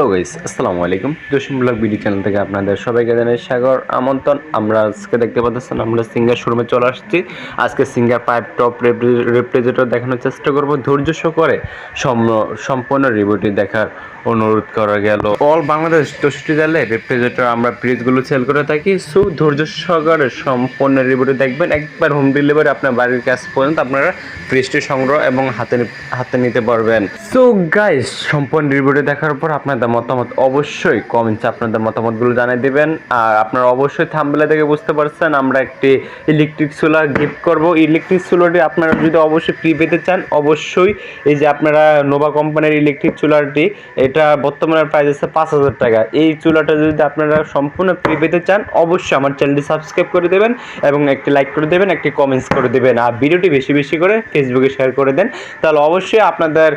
Hello guys আসসালামু আলাইকুম। দশম ব্লগ বিডি চ্যানেল থেকে আপনাদের সবাইকে জানাই সাগর আমন্ত্রণ। আমরা আজকে দেখতে পাচ্ছেন, আমরা সিঙ্গার শোরুমে চলে আসছি। আজকে সিঙ্গার পাইপ টপ রেফ্রিজারেটর দেখানোর চেষ্টা করব। ধৈর্য সহকারে সম- সম্পূর্ণ রিভিউটি দেখার অনুরোধ করা গেল। অল বাংলাদেশ চৌষট্টি জেলায় রেফ্রিজারেটর আমরা ফ্রিজগুলো সেল করে থাকি। সো ধৈর্য সহকারে সম্পূর্ণ রিভিউটি দেখবেন। একবার হোম ডেলিভারি আপনার বাড়ির কাছ পর্যন্ত আপনারা ফ্রিজটি সংগ্রহ এবং হাতে হাতে নিতে পারবেন। সো গাইস সম্পূর্ণ রিভিউটি দেখার পর আপনাদের মতামত অবশ্যই কমেন্টসে আপনাদের মতামতগুলো জানিয়ে দিবেন। আর আপনারা অবশ্যই থাম্বলে থেকে বুঝতে পারছেন আমরা একটি ইলেকট্রিক সোলার গিফট করব। ইলেকট্রিক সোলারটি আপনারা যদি অবশ্যই ফ্রি পেতে চান, অবশ্যই এই যে আপনারা নোভা কোম্পানির ইলেকট্রিক চুলারটি এটা বর্তমানে প্রাইস আছে পাঁচ হাজার টাকা। এই চুলাটা যদি আপনারা সম্পূর্ণ ফ্রি পেতে চান, অবশ্যই আমার চ্যানেলটি সাবস্ক্রাইব করে দেবেন এবং একটি লাইক করে দেবেন, একটি কমেন্টস করে দেবেন। আর ভিডিওটি বেশি বেশি করে ফেসবুকে শেয়ার করে দেন। তাহলে অবশ্যই আপনাদের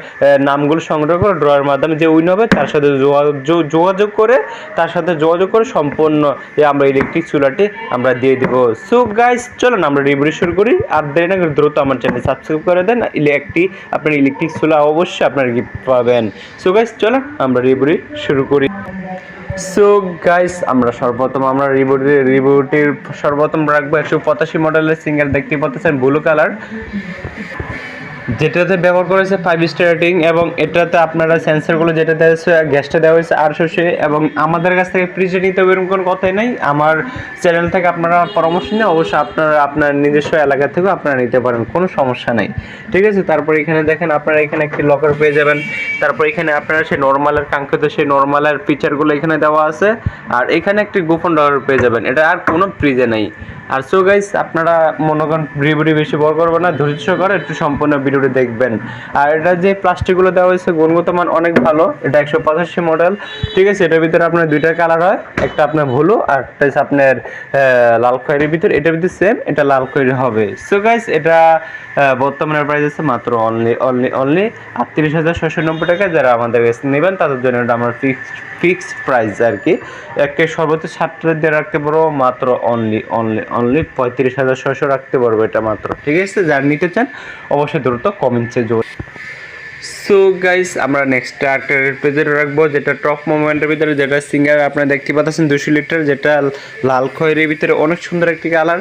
নামগুলো সংগ্রহ করে ড্রয়ের মাধ্যমে যে উইন হবে, তার সাথে যোগাযোগ করে, তার সাথে যোগাযোগ করে সম্পূর্ণ আমরা ইলেকট্রিক চুলাটি আমরা দিয়ে দেবো। সো গাইস চলুন আমরা রিভিউ শুরু করি। আর দেরি না দ্রুত আমার চ্যানেল সাবস্ক্রাইব করে দেন। ইলে, একটি আপনার ইলেকট্রিক চুলা অবশ্যই আপনার গিফট পাবেন। সো গাইস চলুন আমরা রিবুটি শুরু করি। সো গাইস আমরা সর্বপ্রথম আমরা রিভিউটি রিভিউটির সর্বপ্রথম রাখব একশো পঁচাশি মডেলের সিঙ্গেল দেখতে পাচ্ছেন ব্লু কালার যেটাতে ব্যবহার করেছে ফাইভ স্টার রেটিং এবং এটাতে আপনারা সেন্সারগুলো যেটা দেওয়া হয়েছে, গ্যাসটা দেওয়া হয়েছে আটশো এবং আমাদের কাছ থেকে ফ্রিজে নিতে হবে এরকম কোনো কথাই নেই। আমার চ্যানেল থেকে আপনারা পরামর্শ নিয়ে অবশ্যই আপনারা আপনার নিজস্ব এলাকা থেকেও আপনারা নিতে পারেন, কোনো সমস্যা নেই। ঠিক আছে? তারপর এখানে দেখেন আপনারা এখানে একটি লকার পেয়ে যাবেন। তারপর এখানে আপনারা সেই নর্মালের কাঙ্ক্ষিত সেই নর্মালের ফিচারগুলো এখানে দেওয়া আছে। আর এখানে একটি গোপন ডলার পেয়ে যাবেন। এটা আর কোনো ফ্রিজে নেই। আর সো গাইস আপনারা মনে করেন ভিডিওটি বেশি বড় করবেন না, ধৈর্য করে একটু সম্পূর্ণ ভিডিওটি দেখবেন। আর এটা যে প্লাস্টিকগুলো দেওয়া হয়েছে, গুণগত মান অনেক ভালো, এটা একশো পঁচাশি মডেল ঠিক আছে, এটার ভিতরে আপনার দুইটা কালার হয়, একটা আপনার ভুলু আর একটা আপনার লাল খয়েরির ভিতর। এটার ভিতরে সেম এটা লাল খয়েরি হবে। সো গাইস এটা বর্তমানে প্রাইস আছে মাত্র অনলি অনলি অনলি আটত্রিশ হাজার ছশো নব্বই টাকা যারা আমাদের কাছে নেবেন, তাদের জন্য এটা আমরা ফিক্সড ফিক্সড প্রাইস আর কি। একটা সর্বোচ্চ সাতটা দিয়ে রাখতে পারব মাত্র অনলি অনলি অনলি পঁয়ত্রিশ হাজার ছশো রাখতে পারব এটা মাত্র। ঠিক আছে, যারা নিতে চান, অবশ্যই দ্রুত কমেন্টসে যোগ সো গাইস আমরা নেক্সট একটা পেজে রাখব, যেটা টপ মোমেন্টের ভিতরে, যেটা সিঙ্গার আপনারা দেখতে পাচ্ছেন, দুশো লিটার, যেটা লাল খয়েরির ভিতরে অনেক সুন্দর একটি কালার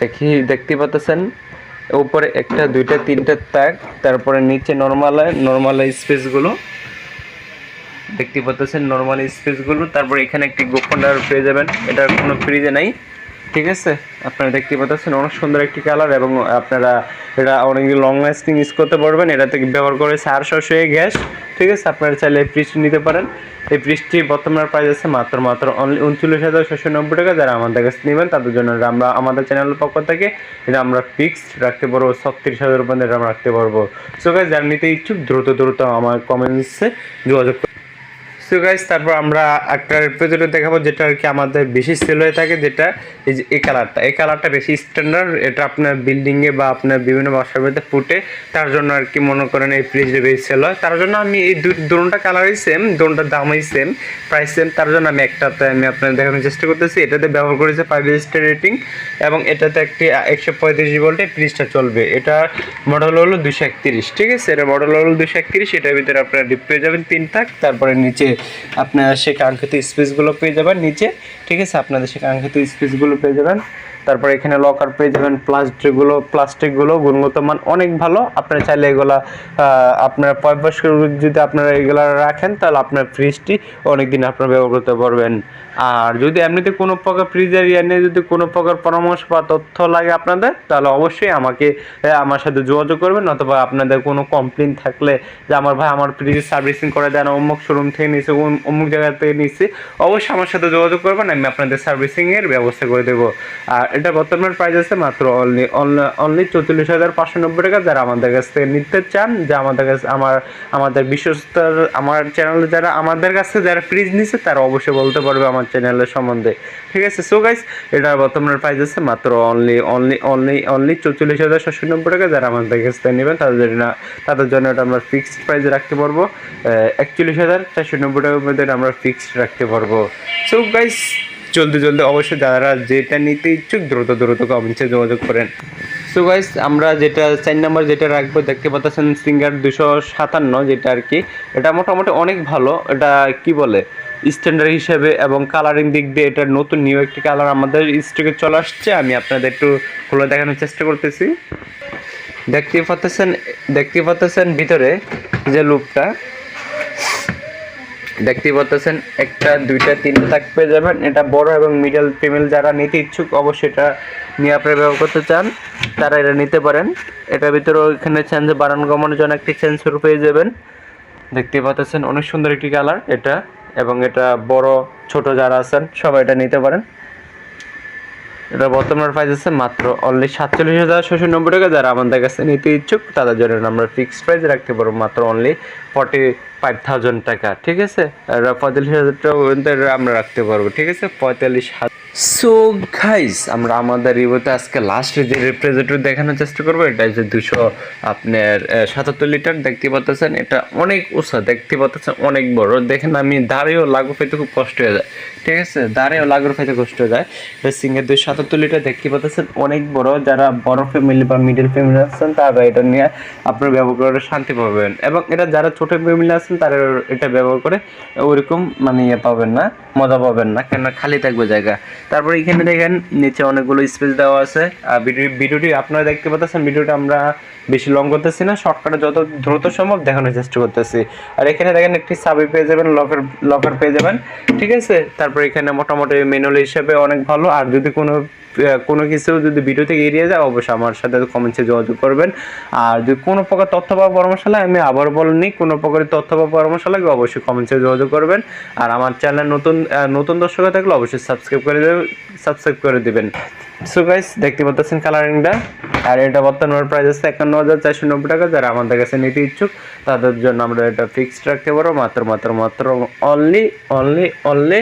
দেখি, দেখতে পাচ্ছেন, উপরে একটা, দুইটা, তিনটা তাক তারপরে নিচে নর্মাল নর্মাল স্পেসগুলো দেখতে পাচ্ছেন নর্মাল স্পেসগুলো তারপর এখানে একটি গোপন পেয়ে যাবেন, এটার কোনো ফ্রিজে নাই। ঠিক আছে? আপনারা দেখতে পাচ্ছেন অনেক সুন্দর একটি কালার এবং আপনারা এটা অনেক লং লাস্টিং ইউজ করতে পারবেন। এটা থেকে ব্যবহার করে সার শস্যে গ্যাস, ঠিক আছে? আপনারা চাইলে এই ফ্রিজটি নিতে পারেন। এই ফ্রিজটি বর্তমানে প্রাইস আছে মাত্র মাত্র অনলি উনচল্লিশ হাজার ছশো নব্বই টাকা। যারা আমাদের কাছে নেবেন, তাদের জন্য আমরা, আমাদের চ্যানেলের পক্ষ থেকে এটা আমরা ফিক্সড রাখতে পারব, ছত্রিশ হাজার রুপায় এটা আমরা রাখতে পারব। সো গাইজ যারা নিতে ইচ্ছুক, দ্রুত দ্রুত আমার কমেন্টসে যোগাযোগ। সো গাইস তারপর আমরা একটা রেফ্রিজারেটর দেখাবো যেটা আর কি আমাদের বেশি সেল হয়ে থাকে, যেটা এই যে এই কালারটা এই কালারটা বেশি স্ট্যান্ডার্ড এটা আপনার বিল্ডিংয়ে বা আপনার বিভিন্ন বাসার মধ্যে ফুটে, তার জন্য আর কি মনে করেন এই ফ্রিজে বেশি সেল হয়। তার জন্য আমি এই দু দুটা কালারই সেম দুটার দামই সেম প্রাইস সেম তার জন্য আমি একটাতে আমি আপনার দেখানোর চেষ্টা করতেছি। এটাতে ব্যবহার করেছে ফাইভ স্টার রেটিং এবং এটাতে একটি একশো পঁয়ত্রিশ ভোল্টে ফ্রিজটা চলবে। এটা মডেল হলো দুশো একত্রিশ, ঠিক আছে? এটা মডেল হলো দুশো একত্রিশ, এটার ভিতরে আপনার ডিপ পেয়ে যাবেন, তিন থাক। তারপরে নিচে আপনারা সেই কাঙ্ক্ষিত স্পেসগুলো পেয়ে যাবেন। নিচে, ঠিক আছে? আপনাদের সেই কাঙ্ক্ষিত স্পেসগুলো পেয়ে যাবেন। তারপর এখানে লকার পেয়ে যাবেন প্লাস্টিকগুলো প্লাস্টিকগুলো গুণগত মান অনেক ভালো। আপনারা চাইলে এগুলা আপনারা পয়বাস যদি আপনারা এগুলা রাখেন, তাহলে আপনার ফ্রিজটি অনেক দিন আপনারা ব্যবহার করতে পারবেন। আর যদি এমনিতে কোনো প্রকার ফ্রিজের ইয়ে নিয়ে যদি কোনো প্রকার পরামর্শ বা তথ্য লাগে আপনাদের, তাহলে অবশ্যই আমাকে আমার সাথে যোগাযোগ করবেন, অথবা আপনাদের কোনো কমপ্লেন থাকলে যে আমার ভাই আমার ফ্রিজের সার্ভিসিং করে দেন, অমুক শোরুম থেকে নিয়েছে অমুক জায়গা থেকে নিয়েছি অবশ্যই আমার সাথে যোগাযোগ করবেন, আমি আপনাদের সার্ভিসিংয়ের ব্যবস্থা করে দেবো। আর এটা বর্তমান প্রাইস আছে মাত্র অনলি অনলি চৌচল্লিশ হাজার পাঁচশো নব্বই টাকা। যারা আমাদের কাছ থেকে নিতে চান, যে আমাদের কাছে, আমার, আমাদের বিশ্বস্তার, আমার চ্যানেলে যারা আমাদের কাছে যারা ফ্রিজ নিচ্ছে তারা অবশ্যই বলতে পারবে আমার চ্যানেলের সম্বন্ধে। ঠিক আছে? সো গাইস এটা বর্তমান প্রাইস আছে মাত্র অনলি অনলি অনলি অনলি চৌচল্লিশ হাজার সাতশো নব্বই টাকা। যারা আমাদের কাছ থেকে নেবেন, তাদের জন্য তাদের জন্য এটা আমরা ফিক্সড প্রাইসে রাখতে পারব। একচল্লিশ হাজার চারশো নব্বই টাকার মধ্যে আমরা ফিক্সড রাখতে পারব। সো গাইস জলদি চলতে অবশ্যই যারা যেটা নিতে ইচ্ছুক দ্রুত দ্রুত কমেন্টসে যোগাযোগ করেন। সো গাইস আমরা যেটা চার নাম্বার যেটা রাখব, দেখতে পাচ্ছেন সিঙ্গার দুশো সাতান্ন যেটা আর কি, এটা মোটামুটি অনেক ভালো। এটা কি বলে? স্ট্যান্ডার্ড হিসেবে এবং কালারিং দিক দিয়ে এটা নতুন নিউ একটি কালার আমাদের স্টকে চলে আসছে। আমি আপনাদের একটু খুলে দেখানোর চেষ্টা করতেছি। দেখতে পাচ্ছেন দেখতে পাচ্ছেন ভিতরে যে লুপটা দেখতে পাচ্ছেন একটা, দুইটা, তিনটা তাক পেয়ে যাবেন। এটা বড় এবং মিডল ফিমেল যারা নিতে ইচ্ছুক, অবশ্যই এটা নিয়ে আপনারা ব্যবহার করতে চান। তারা এটা নিতে পারেন। এটার ভিতরে ওইখানে চেঞ্জ বারান কমানোর জন্য একটি চেঞ্জ শুরু পেয়ে যাবেন। দেখতে পাচ্ছেন অনেক সুন্দর একটি কালার এটা এবং এটা বড়, ছোট যারা আছেন, সবাই এটা নিতে পারেন। এটা বর্তমান প্রাইস আছে মাত্র অনলি সাতচল্লিশ হাজার ছশো নব্বই টাকা। যারা আমাদের কাছে নিতে ইচ্ছুক, তাদের জন্য আমরা ফিক্সড প্রাইস রাখতে পারব মাত্র অনলি ফর্টি ফাইভ থাউজেন্ড টাকা। ঠিক আছে? আর পঁয়তাল্লিশ হাজার টাকা পর্যন্ত আমরা রাখতে পারব। ঠিক আছে? পঁয়তাল্লিশ হাজার সো গাইস আমরা আমাদের রিভিউতে আজকে লাস্ট যে রিপ্রেজেন্টেটিভ দেখানোর চেষ্টা করব, এটা হচ্ছে দুশো আপনার সাতাত্তর লিটার দেখতে পাচ্ছেন, এটা অনেক উঁচা, দেখতে পাচ্ছেন অনেক বড়। দেখেন আমি দাঁড়িয়েও লাগু পেতে খুব কষ্ট হয়ে যায়। ঠিক আছে? দাঁড়িয়েও লাগুর পেতে কষ্ট হয়ে যায়। এটা সিঙ্গের দুশো সাতাত্তর লিটার দেখতে পাচ্ছেন, অনেক বড়। যারা বড় ফ্যামিলি বা মিডল ফ্যামিলি আছেন, তারা এটা নিয়ে আপনার ব্যবহার করে শান্তি পাবেন। এবং এটা যারা ছোট ফ্যামিলি আছেন, তারা এটা ব্যবহার করে ওইরকম মানে ইয়ে পাবেন না, মজা পাবেন না কেন খালি থাকবে জায়গা। তারপরে এখানে দেখেন, নিচে অনেকগুলো স্পেস দেওয়া আছে। আর ভিডিও, ভিডিওটি আপনারা দেখতে পাচ্ছেন, ভিডিওটা আমরা বেশি লং করতেছি না শর্টকাটে যত দ্রুত সম্ভব দেখানোর চেষ্টা করতেছি। আর এখানে দেখেন, একটি সাবি পেয়ে যাবেন লকার লকার পেয়ে যাবেন, ঠিক আছে? তারপর এখানে মোটামুটি মেনুল হিসেবে অনেক ভালো, আর যদি কোনো কোনো কিছু যদি ভিডিও থেকে এড়িয়ে যায়, অবশ্যই আমার সাথে কমেন্টসে যোগাযোগ করবেন। আর যদি কোনো প্রকার তথ্য বা পরামর্শ লাগে আমি আবার বলিনি, কোনো প্রকারের তথ্য বা পরামর্শ লাগে অবশ্যই কমেন্টসে যোগাযোগ করবেন। আর আমার চ্যানেল নতুন নতুন দর্শক থাকলে অবশ্যই সাবস্ক্রাইব করে দেবেন সাবস্ক্রাইব করে দেবেন। সো গাইস দেখতে পাচ্ছেন কালারিংটা আর এটা বর্তমান প্রাইস আছে একান্ন হাজার চারশো নব্বই টাকা। যারা আমাদের কাছে নিতে ইচ্ছুক, তাদের জন্য আমরা এটা ফিক্সড রাখতে পারব। মাত্র মাত্র মাত্র অনলি অনলি অনলি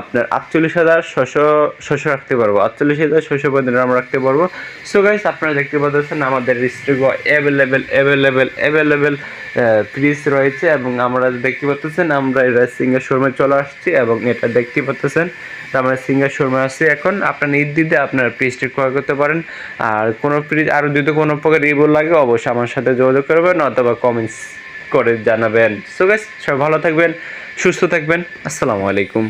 আপনার আটচল্লিশ হাজার ছশো ছশো রাখতে পারব। আটচল্লিশ হাজার ছশো পর্যন্ত আমরা রাখতে পারব। সো গাইস আপনারা দেখতে পাচ্ছেন আমাদের stock available available available fridge রয়েছে এবং আমরা দেখতে পাচ্ছেন আমরা এটা সিঙ্গার শোরুমে চলে আসছি এবং এটা দেখতে পাচ্ছেন আমরা সিঙ্গার শোরুমে আসছি এখন। আপনার নির্দিদে আপনার ফ্রিজটি ক্রয় করতে পারেন। আর কোনো ফ্রিজ আরও যদি কোনো প্রকার রিভিউ লাগে, অবশ্যই আমার সাথে যোগাযোগ করবেন অথবা কমেন্টস করে জানাবেন। সো গাইস সবাই ভালো থাকবেন, সুস্থ থাকবেন। আসসালামু আলাইকুম।